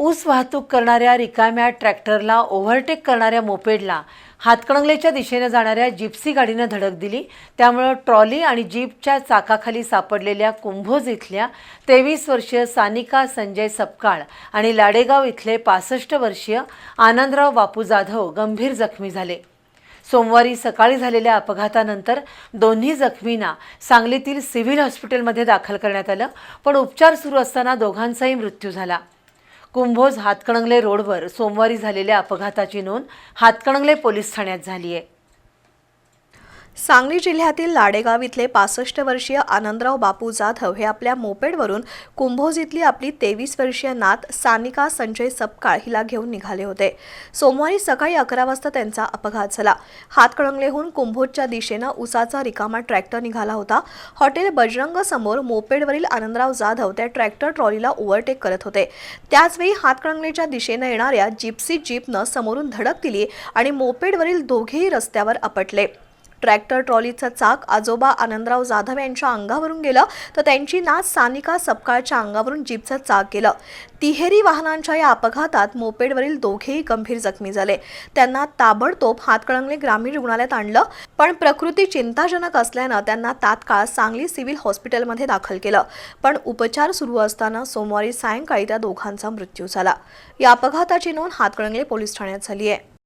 ऊस वाहतूक करणाऱ्या रिकाम्या ट्रॅक्टरला ओव्हरटेक करणाऱ्या मोपेडला हातकणंगलेच्या दिशेनं जाणाऱ्या जिप्सी गाडीनं धडक दिली. त्यामुळं ट्रॉली आणि जीपच्या चाकाखाली सापडलेल्या कुंभोज इथल्या तेवीस वर्षीय सानिका संजय सपकाळ आणि लाडेगाव इथले पासष्ट वर्षीय आनंदराव बापू जाधव गंभीर जखमी झाले. सोमवारी सकाळी झालेल्या अपघातानंतर दोन्ही जखमींना सांगलीतील सिव्हिल हॉस्पिटलमध्ये दाखल करण्यात आलं पण उपचार सुरू असताना दोघांचाही मृत्यू झाला. कुंभोज हातकणंगले रोडवर सोमवारी झालेल्या अपघाताची नोंद हातकणंगले पोलीस ठाण्यात झाली आहे सांगली जिल्ह्यातील लाडेगाव इथले पासष्ट वर्षीय आनंदराव बापू जाधव हे आपल्या मोपेडवरून कुंभोज इथली आपली तेवीस वर्षीय नात सानिका संजय सपकाळ हिला घेऊन निघाले होते. सोमवारी सकाळी अकरा वाजता त्यांचा अपघात झाला. हातकळंगलेहून कुंभोजच्या दिशेनं उसाचा रिकामा ट्रॅक्टर निघाला होता. हॉटेल बजरंग समोर मोपेडवरील आनंदराव जाधव त्या ट्रॅक्टर ट्रॉलीला ओव्हरटेक करत होते. त्याचवेळी हातकळंगलेच्या दिशेनं येणाऱ्या जिप्सी जीपनं समोरून धडक दिली आणि मोपेडवरील दोघेही रस्त्यावर आपटले. ट्रॅक्टर ट्रॉलीचं चाक आजोबा आनंदराव जाधव यांच्या अंगावरून गेलं तर त्यांची नाच सानिका सपकाळच्या अंगावरून जीपचं चाक गेलं तिहेरी वाहनांच्या या अपघातात मोपेडवरील दोघेही गंभीर जखमी झाले. त्यांना ताबडतोब हातकळंगले ग्रामीण रुग्णालयात आणलं पण प्रकृती चिंताजनक असल्यानं त्यांना तात्काळ सांगली सिव्हिल हॉस्पिटलमध्ये दाखल केलं. पण उपचार सुरू असताना सोमवारी सायंकाळी त्या दोघांचा मृत्यू झाला. या अपघाताची नोंद हातकळंगले पोलीस ठाण्यात झाली आहे.